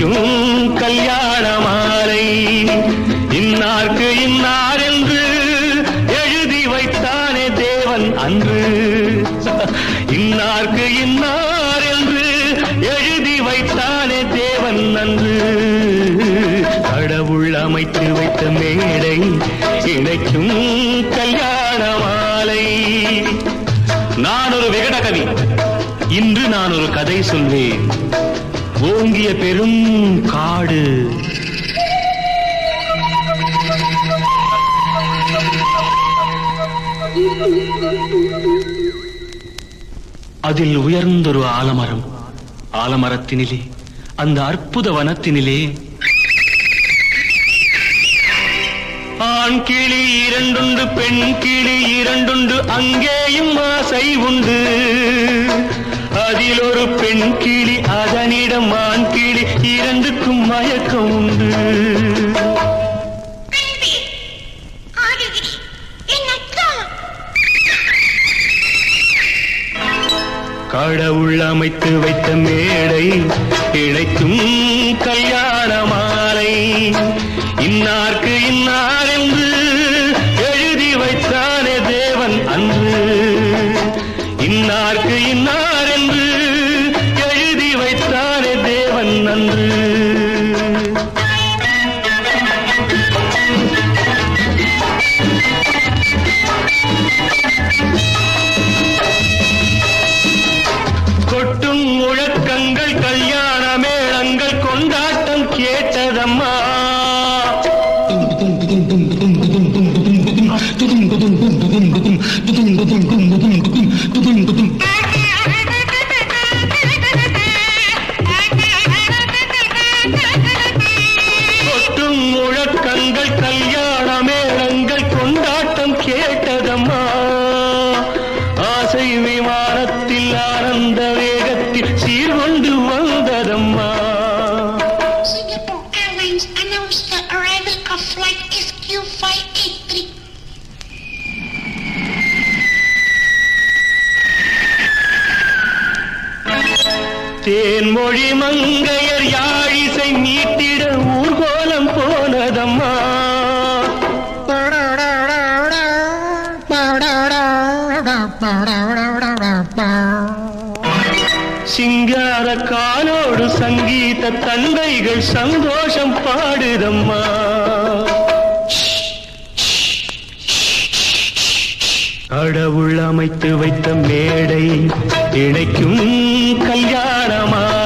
வைக்கும் கல்யாண மாலை. இன்னார்க்கு இன்னார் என்று எழுதி வைத்தானே தேவன் அன்று. இன்னார்க்கு இன்னார் என்று எழுதி வைத்தானே தேவன் அன்று. கடவுள் அமைத்து வைத்த மேடை இணைக்கும் கல்யாண மாலை. நான் ஒரு விகடகவி. இன்று நான் ஒரு கதை சொல்வேன். ஓங்கிய பெரும் காடு. அதில் உயர்ந்தொரு ஆலமரம். ஆலமரத்தினிலே அந்த அற்புத வனத்தினிலே. ஆண் கிளி இரண்டுண்டு பெண் கிளி இரண்டுண்டு அங்கேயும் ஆசை உண்டு. அதில் ஒரு பெண் கிளி அதனிடம் ஆண் கிளி இரண்டுக்கும் மயக்கம் உண்டு. கடவுள் அமைத்து வைத்த மேடை இழைக்கும் கல்யாண மாலை. இன்னார்க்கு மொழி மங்கையர் யாழிசை நீட்டிட ஊர்கோலம் போனதம்மா. சிங்கார காலோடு சங்கீத தந்தைகள் சந்தோஷம் பாடுதம்மா. கடவுள் அமைத்து வைத்த மேடை இணைக்கும் கல்யாணமா?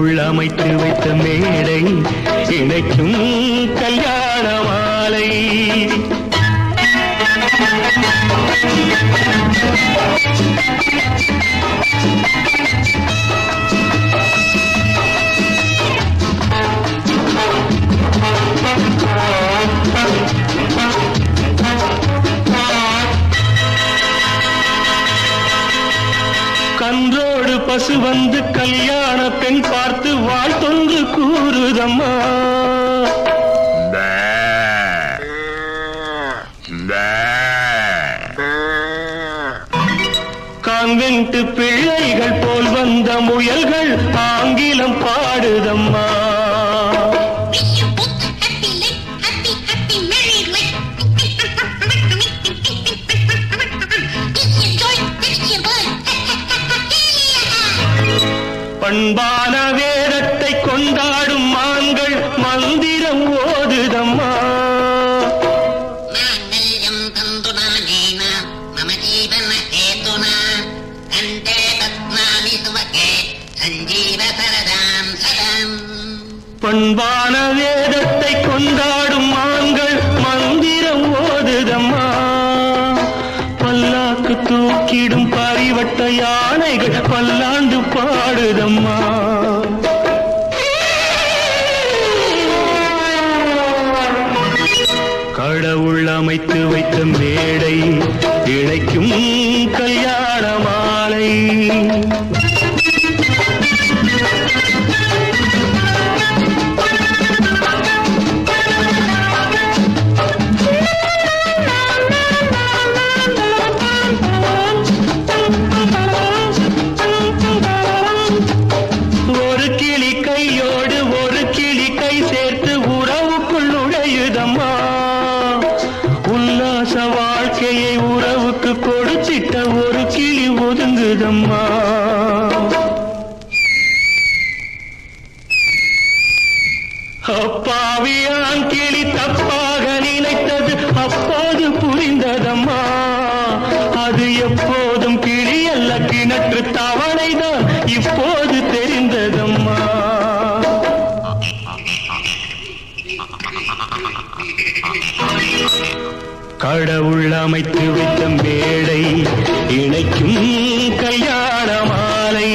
கடவுள் அமைத்து வைத்த மேடை இணைக்கும் கல்யாண மாலை. கன்றோடு பசு வந்து கல்யாண கூறுதம்மா கான்வென்ட் பிள்ளைகள் போல் வந்த முயல்கள் ஆங்கிலம் பாடுதம்மா. பண்பான வேதத்தை கொண்டா பண்பான வேதத்தை கொண்டாடும் ஆண்கள் மந்திரம் ஓதுதம்மா. பல்லாக்கு தூக்கிடும் பறிவட்ட யானைகள் பல்லாண்டு பாடுதம்மா. கடவுள் அமைத்து வைத்த மேடை இழைக்கும் கல்யாண மாலை. அப்பாவியான் கிளி தப்பாக நினைத்தது அப்போது புரிந்ததம்மா. அது எப்போதும் கிளி அல்ல கிணற்று தவணைதான் இப்போது தெரிந்ததம்மா. கடவுள் அமைத்து வைத்த மேடை இணைக்கும் கல்யாண மாலை.